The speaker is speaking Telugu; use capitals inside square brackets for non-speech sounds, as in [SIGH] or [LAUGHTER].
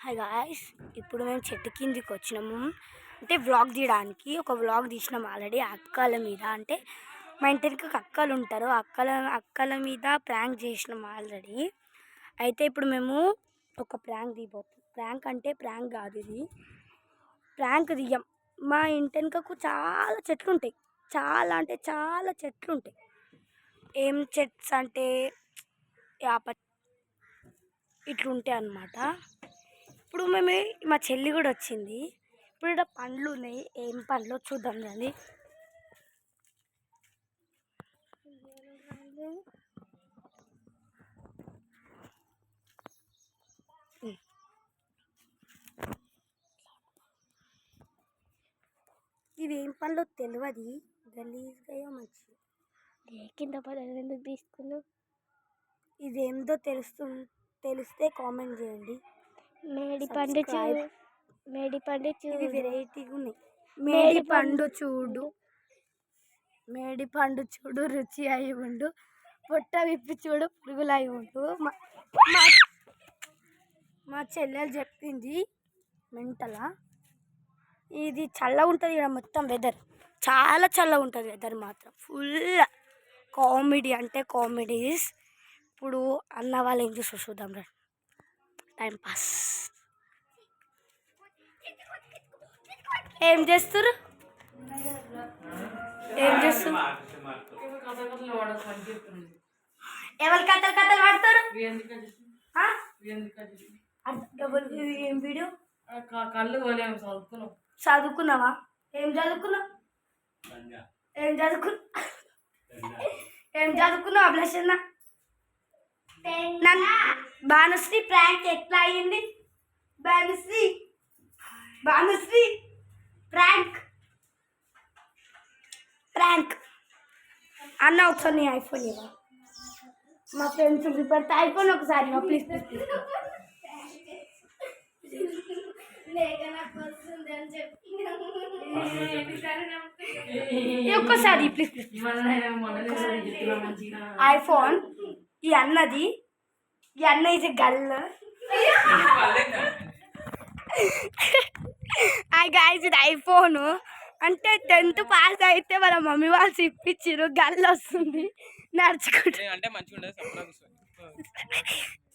హాయ్ గాయస్ ఇప్పుడు మేము చెట్టు కిందికి వచ్చినాము. అంటే వ్లాగ్ తీయడానికి ఒక వ్లాగ్ తీసినాం ఆల్రెడీ అక్కల మీద. అంటే మా ఇంటి అక్కలు ఉంటారు. అక్కల అక్కల మీద ప్రాంక్ చేసినాం ఆల్రెడీ అయితే ఇప్పుడు మేము ఒక ప్రాంక్ తీయబోతున్నాం ప్రాంక్ అంటే ప్రాంక్ కాదు ఇది. ప్రాంక్ తీయం. మా ఇంటి చాలా చెట్లు ఉంటాయి. చాలా అంటే చాలా చెట్లు ఉంటాయి. ఏం చెట్స్ అంటే యాప ఇట్లుంటాయి అన్నమాట. ఇప్పుడు మేము మా చెల్లి కూడా వచ్చింది. ఇప్పుడు ఇక్కడ పండ్లు ఉన్నాయి. ఏం పండ్లు చూద్దాం రండి. ఇవి ఏం పండ్లు తెలియదు గలీజ్గా మంచిది కింద పడదు. ఎందుకు తీసుకున్నావు? ఇదేందో తెలుస్తు తెలిస్తే కామెంట్ చేయండి. మేడి పండు చూడు. మేడి పండు చూడు. వెరైటీగా ఉన్నాయి మేడి పండు చూడు. మేడి పండు చూడు రుచి అయి ఉండు. పొట్ట విప్పి చూడు పురుగులు అయి ఉండు. మా చెల్లెలు చెప్పింది మెంటల. ఇది చల్ల ఉంటుంది ఇక్కడ మొత్తం వెదర్ చాలా చల్ల ఉంటుంది వెదర్ మాత్రం. ఫుల్ కామెడీ అంటే కామెడీస్ ఇప్పుడు అన్న వాళ్ళు ఏం చూసి చూద్దాం రా. Time pass. ఏం చేస్తారు ఏం చేస్తారు ఎవరు కథలు కథలు పడతారు? ఏం వీడియో కళ్ళు చదువుకున్నావా? ఏం చదువుకున్నావు? ఏం చదువుకు ఏం చదువుకున్నావు అభిలాషన్న నన్ను భానుశ్రీ ప్రాంక్ ఎట్లా అయ్యింది భానుశ్రీ భానుశ్రీ ప్రాంక్ ప్రాంక్ అన్న ఒకసారి నీ ఐఫోన్ ఇవ్వ మా ఫ్రెండ్స్ పెడితే ఐఫోన్ ఒకసారి ఇవ్వ ప్లీజ్ ప్లీజ్ ఒక్కసారి ప్లీజ్ ప్లీజ్ ఐఫోన్ ఈ అన్నది. ఈ అన్న ఇది గల్ గాయస్ ఇది ఐఫోన్ అంటే టెన్త్ పాస్ అయితే వాళ్ళ మమ్మీ వాళ్ళు ఇప్పించారు గల్ వస్తుంది. నడుచుకుంటూ. అంటే మంచిగా [LAUGHS]